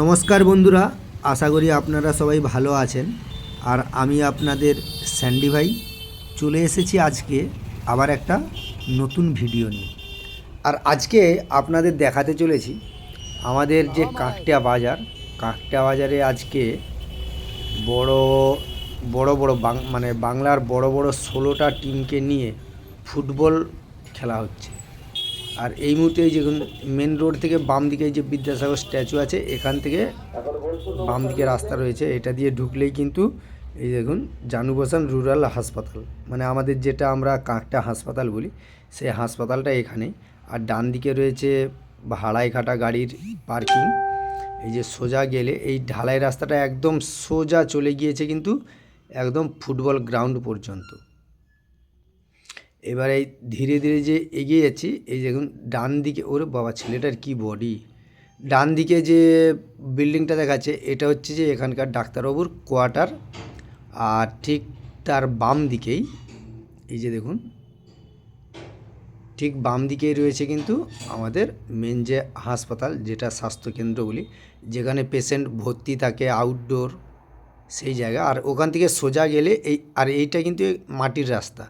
নমস্কার বন্ধুরা আশা করি আপনারা সবাই ভালো আছেন। আর আমি আপনাদের স্যান্ডি ভাই চলে এসেছি আজকে আবার একটা নতুন ভিডিও নিয়ে। আর আজকে আপনাদের দেখাতে চলেছি আমাদের যে কাকটিয়া বাজার। কাকটিয়া বাজারে আজকে বড় বড় বড় বাং মানে বাংলার বড় বড় ষোলোটা টিমকে নিয়ে ফুটবল খেলা হচ্ছে। আর এই মুহূর্তে এই যে মেন রোড থেকে বাম দিকে যে বিদ্যাসাগর স্ট্যাচু আছে, এখান থেকে বাম দিকে রাস্তা রয়েছে। এটা দিয়ে ঢুকলেই কিন্তু এই দেখুন জানুবসান রুরাল হাসপাতাল। মানে আমাদের যেটা আমরা কাঁকটা হাসপাতাল বলি, সেই হাসপাতালটা এখানেই। আর ডান দিকে রয়েছে ভাড়াই খাটা গাড়ির পার্কিং এই যে সোজা গেলে এই ঢালাই রাস্তাটা একদম সোজা চলে গিয়েছে কিন্তু একদম ফুটবল গ্রাউন্ড পর্যন্ত। এবার এই ধীরে ধীরে যে এগিয়ে যাচ্ছি, এই দেখুন, ডান দিকে ওর বাবা ছেলেটার কি বডি ডান দিকে যে বিল্ডিংটা দেখাচ্ছে, এটা হচ্ছে যে এখানকার ডাক্তারবাবুর কোয়ার্টার আর ঠিক তার বাম দিকেই, এই যে দেখুন, ঠিক বাম দিকেই রয়েছে কিন্তু আমাদের মেন যে হাসপাতাল, যেটা স্বাস্থ্যকেন্দ্র বলি যেখানে পেশেন্ট ভর্তি থাকে আউটডোর সেই জায়গা। আর ওখান থেকে সোজা গেলে এই, আর এইটা কিন্তু মাটির রাস্তা।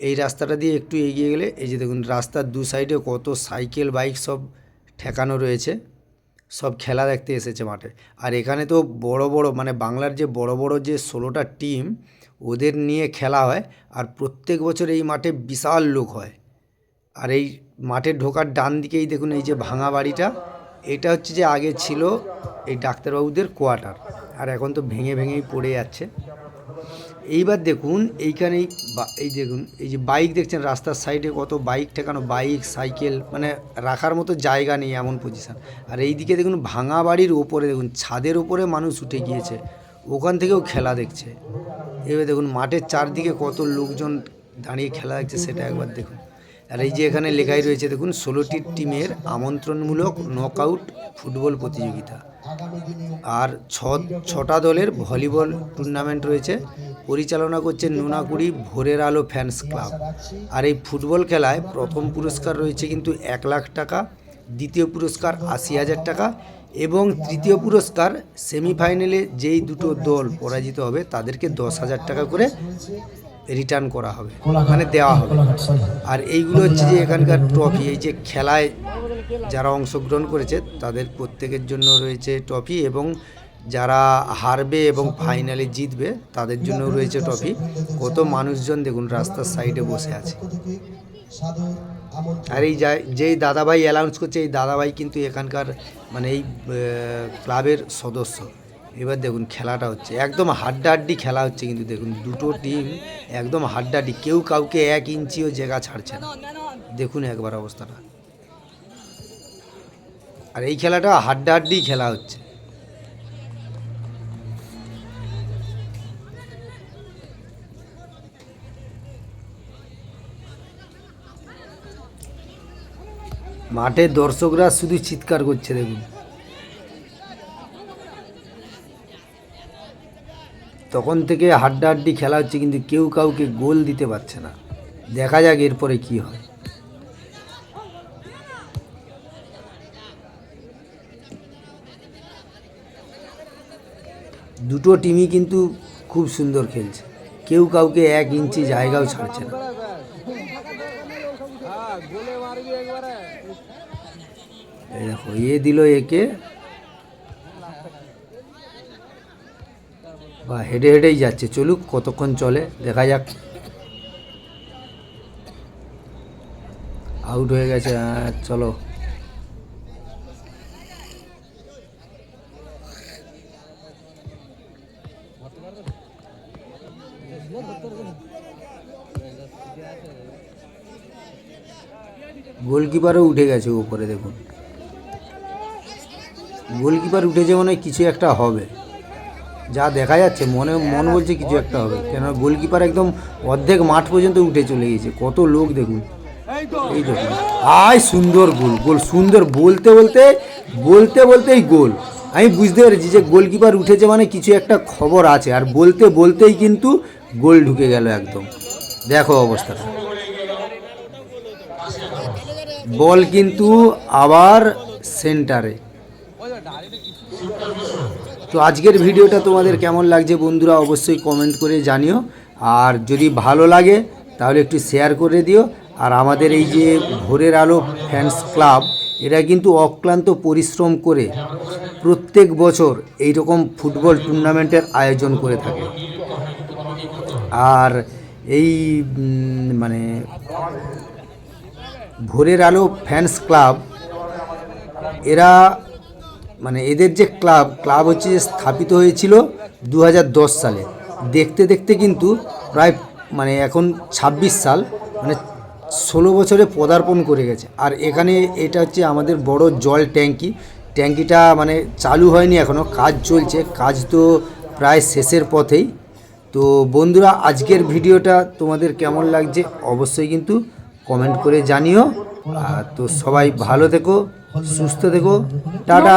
এই রাস্তাটা দিয়ে একটু এগিয়ে গেলে, এই যে দেখুন, রাস্তার দু সাইডে কত সাইকেল, বাইক সব ঠেকানো রয়েছে, সব খেলা দেখতে এসেছে মাঠে। আর এখানে তো বড় বড় মানে বাংলার যে বড় বড় যে ষোলোটা টিম ওদের নিয়ে খেলা হয় আর প্রত্যেক বছর এই মাঠে বিশাল লোক হয়। আর এই মাঠে ঢোকার ডান দিকেই দেখুন, এই যে ভাঙা বাড়িটা, এটা হচ্ছে যে আগে ছিল এই ডাক্তারবাবুদের কোয়ার্টার আর এখন তো ভেঙে ভেঙেই পড়ে যাচ্ছে। এইবার দেখুন, এইখানেই এই দেখুন, এই যে বাইক দেখছেন, রাস্তার সাইডে কত বাইক ঠেকানো বাইক সাইকেল মানে রাখার মতো জায়গা নেই এমন পজিশান আর এইদিকে দেখুন, ভাঙা বাড়ির ওপরে দেখুন, ছাদের ওপরে মানুষ উঠে গিয়েছে। ওখান থেকেও খেলা দেখছে। এবার দেখুন, মাঠের চারদিকে কত লোকজন দাঁড়িয়ে খেলা দেখছে, সেটা একবার দেখুন। আর এই যে এখানে লেখাই রয়েছে, দেখুন, ষোলোটি টিমের আমন্ত্রণমূলক নকআউট ফুটবল প্রতিযোগিতা। আর ছ, ছটা দলের ভলিবল টুর্নামেন্ট রয়েছে। পরিচালনা করছে নুনাকুড়ি ভোরের আলো ফ্যান্স ক্লাব আর এই ফুটবল খেলায় প্রথম পুরস্কার রয়েছে কিন্তু এক লাখ টাকা, দ্বিতীয় পুরস্কার আশি হাজার টাকা এবং তৃতীয় পুরস্কার সেমিফাইনালে যেই দুটো দল পরাজিত হবে তাদেরকে দশ হাজার টাকা করে রিটার্ন করা হবে মানে দেওয়া হবে। আর এইগুলো হচ্ছে যে এখানকার ট্রফি এই যে খেলায় যারা অংশগ্রহণ করেছে তাদের প্রত্যেকের জন্য রয়েছে ট্রফি এবং যারা হারবে এবং ফাইনালে জিতবে তাদের জন্য রয়েছে ট্রফি। কত মানুষজন দেখুন রাস্তার সাইডে বসে আছে। আর এই যেই দাদাভাই অ্যালাউন্স করছে এই দাদাভাই কিন্তু এখানকার মানে এই ক্লাবের সদস্য। এবার দেখুন খেলাটা হচ্ছে, একদম হাড্ডাহাড্ডি খেলা হচ্ছে কিন্তু দেখুন দুটো টিম একদম হাড্ডাহাড্ডি, কেউ কাউকে এক ইঞ্চিও জায়গা ছাড়ছে না। দেখুন একবার অবস্থাটা। আর এই খেলাটা হাড্ডাহাড্ডি খেলা হচ্ছে। মাঠে দর্শকরা শুধু চিৎকার করছে দেখুন। তখন থেকে হাড্ডাহাড্ডি খেলা হচ্ছে, কিন্তু কেউ কাউকে গোল দিতে পারছে না। দেখা যাক এরপরে কি হয়। দুটো টিমই কিন্তু খুব সুন্দর খেলছে। কেউ কাউকে এক ইঞ্চি জায়গাও ছাড়ছে না। দেখো, এ দিল একে। বা হেঁটে হেঁটেই যাচ্ছে। চলুক, কতক্ষণ চলে, দেখা যাক। আউট হয়ে গেছে চলো। গোলকিপারও উঠে গেছে উপরে দেখুন। গোলকিপার উঠেছে মানে কিছু একটা হবে। যা দেখা যাচ্ছে মনে মন বলছে কিছু একটা হবে। কেন গোলকিপার একদম অর্ধেক মাঠ পর্যন্ত উঠে চলে গেছে। কত লোক দেখুন। এই দেখুন আয় সুন্দর গোল গোল সুন্দর। বলতে বলতে বলতে বলতেই গোল। আমি বুঝতে পেরেছি যে গোলকিপার উঠেছে মানে কিছু একটা খবর আছে। আর বলতে বলতেই কিন্তু গোল ঢুকে গেল একদম। দেখো অবস্থাটা। বল কিন্তু আবার সেন্টারে। তো আজকের ভিডিওটা তোমাদের কেমন লাগছে বন্ধুরা অবশ্যই কমেন্ট করে জানিও। আর যদি ভালো লাগে, তাহলে একটু শেয়ার করে দিও। আর আমাদের এই যে ভোরের আলো ফ্যান্স ক্লাব এরা কিন্তু অক্লান্ত পরিশ্রম করে প্রত্যেক বছর এই রকম ফুটবল টুর্নামেন্টের আয়োজন করে থাকে। আর এই মানে ভোরের আলো ফ্যান্স ক্লাব এরা মানে এদের যে ক্লাব ক্লাব হচ্ছে স্থাপিত হয়েছিল দু হাজার দশ সালে। দেখতে দেখতে কিন্তু প্রায় মানে এখন ২৬ সাল মানে ষোলো বছরে পদার্পণ করে গেছে। আর এখানে এটা হচ্ছে আমাদের বড় জল ট্যাঙ্কি। ট্যাঙ্কিটা মানে চালু হয়নি এখনও কাজ চলছে। কাজ তো প্রায় শেষের পথেই। তো বন্ধুরা, আজকের ভিডিওটা তোমাদের কেমন লাগছে অবশ্যই কিন্তু কমেন্ট করে জানিও। তো সবাই ভালো থেকো। সুস্থ থেকো। টাটা।